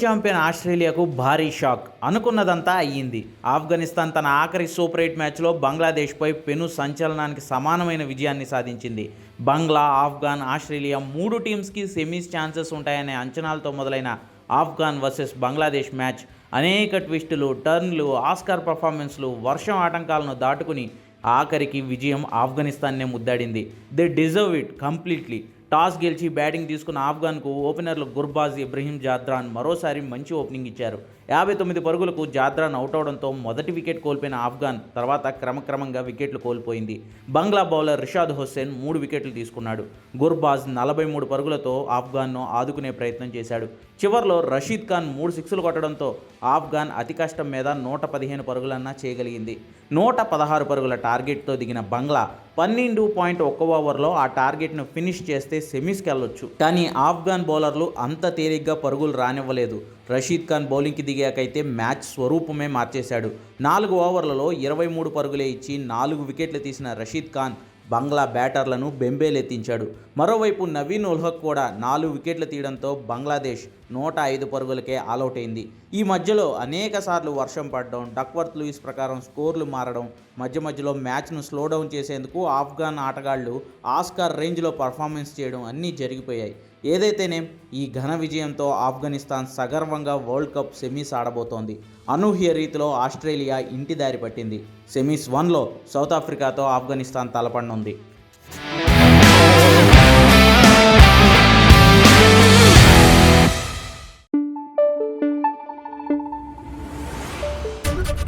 World champion ఆస్ట్రేలియాకు భారీ shock. అనుకున్నదంతా అయ్యింది. ఆఫ్ఘనిస్తాన్ తన ఆఖరి సూపర్ ఎయిట్ మ్యాచ్లో బంగ్లాదేశ్పై పెను సంచలనానికి సమానమైన విజయాన్ని సాధించింది. బంగ్లా ఆఫ్ఘాన్ ఆస్ట్రేలియా మూడు టీమ్స్కి సెమీస్ ఛాన్సెస్ ఉంటాయనే అంచనాలతో మొదలైన ఆఫ్ఘాన్ వర్సెస్ బంగ్లాదేశ్ మ్యాచ్ అనేక ట్విస్టులు టర్న్లు ఆస్కార్ పర్ఫార్మెన్స్లు వర్షం ఆటంకాలను దాటుకుని ఆఖరికి విజయం ఆఫ్ఘనిస్తాన్నే ముద్దాడింది. They deserve it completely. Toss గెలిచి బ్యాటింగ్ తీసుకున్న ఆఫ్ఘాన్కు ఓపెనర్లు గుర్బాజ్ ఇబ్రహీం జాద్రాన్ మరోసారి మంచి ఓపెనింగ్ ఇచ్చారు. యాభై తొమ్మిది పరుగులకు జాద్రాన్ అవుట్ అవడంతో మొదటి వికెట్ కోల్పోయిన ఆఫ్ఘాన్ తర్వాత క్రమక్రమంగా వికెట్లు కోల్పోయింది. బంగ్లా బౌలర్ రిషాద్ హుస్సేన్ మూడు వికెట్లు తీసుకున్నాడు. గుర్బాజ్ నలభై మూడు పరుగులతో ఆఫ్ఘాన్ను ఆదుకునే ప్రయత్నం చేశాడు. చివర్లో రషీద్ ఖాన్ మూడు సిక్స్లు కొట్టడంతో ఆఫ్ఘాన్ అతి కష్టం మీద నూట పదిహేను పరుగులన్నా చేయగలిగింది. నూట పదహారు పరుగుల టార్గెట్తో దిగిన బంగ్లా పన్నెండు పాయింట్ ఒక్క ఓవర్లో ఆ టార్గెట్ను ఫినిష్ చేస్తే సెమీస్కి వెళ్ళొచ్చు కానీ ఆఫ్ఘాన్ బౌలర్లు అంత తేలిగ్గా పరుగులు రానివ్వలేదు. రషీద్ ఖాన్ బౌలింగ్కి దిగాకైతే మ్యాచ్ స్వరూపమే మార్చేశాడు. నాలుగు ఓవర్లలో ఇరవై మూడు పరుగులే ఇచ్చి నాలుగు వికెట్లు తీసిన రషీద్ ఖాన్ బంగ్లా బ్యాటర్లను బెంబేలెత్తించాడు. మరోవైపు నవీన్ ఉల్హక్ కూడా నాలుగు వికెట్లు తీయడంతో బంగ్లాదేశ్ నూట ఐదు పరుగులకే ఆలౌట్ అయింది. ఈ మధ్యలో అనేక సార్లు వర్షం పడడం డక్వర్త్ లూయిస్ ప్రకారం స్కోర్లు మారడం మధ్య మధ్యలో మ్యాచ్ను స్లో డౌన్ చేసేందుకు ఆఫ్ఘాన్ ఆటగాళ్ళు ఆస్కార్ రేంజ్లో పర్ఫార్మెన్స్ చేయడం అన్నీ జరిగిపోయాయి. ఏదైతేనేం ఈ ఘన విజయంతో ఆఫ్ఘనిస్తాన్ సగర్వంగా వరల్డ్ కప్ సెమీస్ ఆడబోతోంది. అనూహ్య రీతిలో ఆస్ట్రేలియా ఇంటి దారి పట్టింది. సెమీస్ వన్లో సౌత్ ఆఫ్రికాతో ఆఫ్ఘనిస్తాన్ తలపడనుంది.